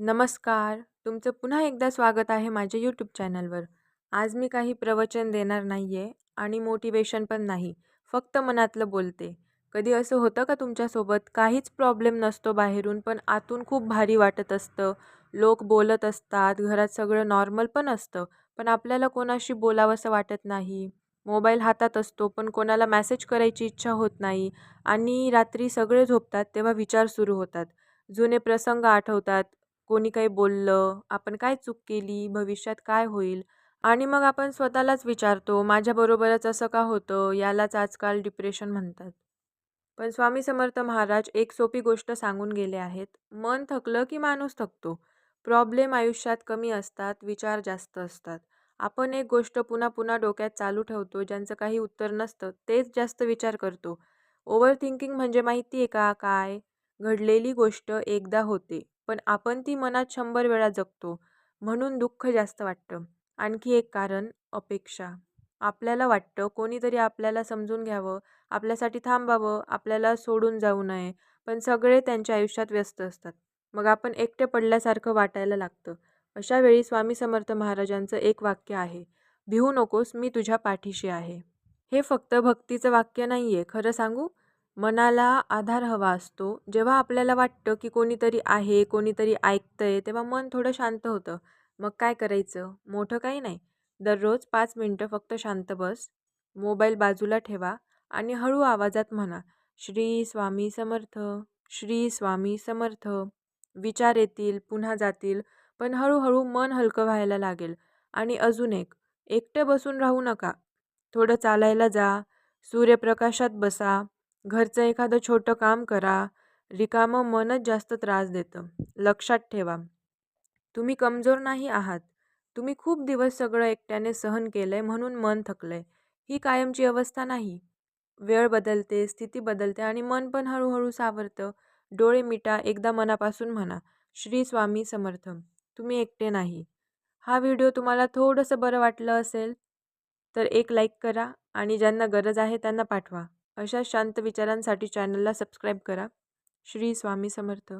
नमस्कार. तुमचं पुन्हा एकदा स्वागत आहे माझ्या यूट्यूब चॅनलवर आज मी काही प्रवचन देणार नाही आहे आणि मोटिवेशन पण नाही फक्त मनातलं बोलते. कधी असं होतं का तुमच्यासोबत? काहीच प्रॉब्लेम नसतो बाहेरून पण आतून खूप भारी वाटत असतं. लोक बोलत असतात घरात सगळं नॉर्मल पण असतं पण आपल्याला कोणाशी बोलावंसं वाटत नाही. मोबाईल हातात असतो पण कोणाला मॅसेज करायची इच्छा होत नाही आणि रात्री सगळे झोपतात तेव्हा विचार सुरू होतात. जुने प्रसंग आठवतात कोणी काही बोललं आपण काय चूक केली भविष्यात काय होईल? आणि मग आपण स्वतःलाच विचारतो माझ्याबरोबरच असं का होतं? यालाच आजकाल डिप्रेशन म्हणतात. पण स्वामी समर्थ महाराज एक सोपी गोष्ट सांगून गेले आहेत. मन थकलं की माणूस थकतो. प्रॉब्लेम आयुष्यात कमी असतात विचार जास्त असतात. आपण एक गोष्ट पुन्हा पुन्हा डोक्यात चालू ठेवतो ज्यांचं काही उत्तर नसतं तेच जास्त विचार करतो. ओव्हर थिंकिंग म्हणजे माहिती आहे का? काय? घडलेली गोष्ट एकदा होते. पण आपण ती मनात शंभर वेळा जगतो म्हणून दुःख जास्त वाटतं. आणखी एक कारण अपेक्षा. आपल्याला वाटतं कोणीतरी आपल्याला समजून घ्यावं आपल्यासाठी थांबावं आपल्याला सोडून जाऊ नये पण सगळे त्यांच्या आयुष्यात व्यस्त असतात. मग आपण एकटे पडल्यासारखं वाटायला लागतं. अशा वेळी स्वामी समर्थ महाराजांचं एक वाक्य आहे भिवू नकोस मी तुझ्या पाठीशी आहे. हे फक्त भक्तीचं वाक्य नाही आहे खरं सांगू? मनाला आधार हवा असतो. जेव्हा आपल्याला वाटतं की कोणीतरी आहे कोणीतरी ऐकतंय तेव्हा मन थोडं शांत होतं. मग काय करायचं? मोठं काही नाही. दररोज पाच मिनटं फक्त शांत बस. मोबाईल बाजूला ठेवा आणि हळू आवाजात म्हणा श्री स्वामी समर्थ श्री स्वामी समर्थ. विचार येतील पुन्हा जातील पण हळूहळू मन हलकं व्हायला लागेल. आणि अजून एक एकटं बसून राहू नका. थोडं चालायला जा. सूर्यप्रकाशात बसा. घरचं एखादं छोटं काम करा रिकामं मनच जास्त त्रास देतं. लक्षात ठेवा. तुम्ही कमजोर नाही आहात. तुम्ही खूप दिवस सगळं एकट्याने सहन केलं आहे म्हणून मन थकलं आहे ही कायमची अवस्था नाही. वेळ बदलते स्थिती बदलते आणि मन पण हळूहळू सावरतं. डोळे मिटा एकदा मनापासून म्हणा श्री स्वामी समर्थ तुम्ही एकटे नाही. हा व्हिडिओ तुम्हाला थोडंसं बरं वाटलं असेल तर एक लाईक करा आणि ज्यांना गरज आहे त्यांना पाठवा. अशा शांत विचारांसाठी चॅनलला सबस्क्राईब करा. श्री स्वामी समर्थ.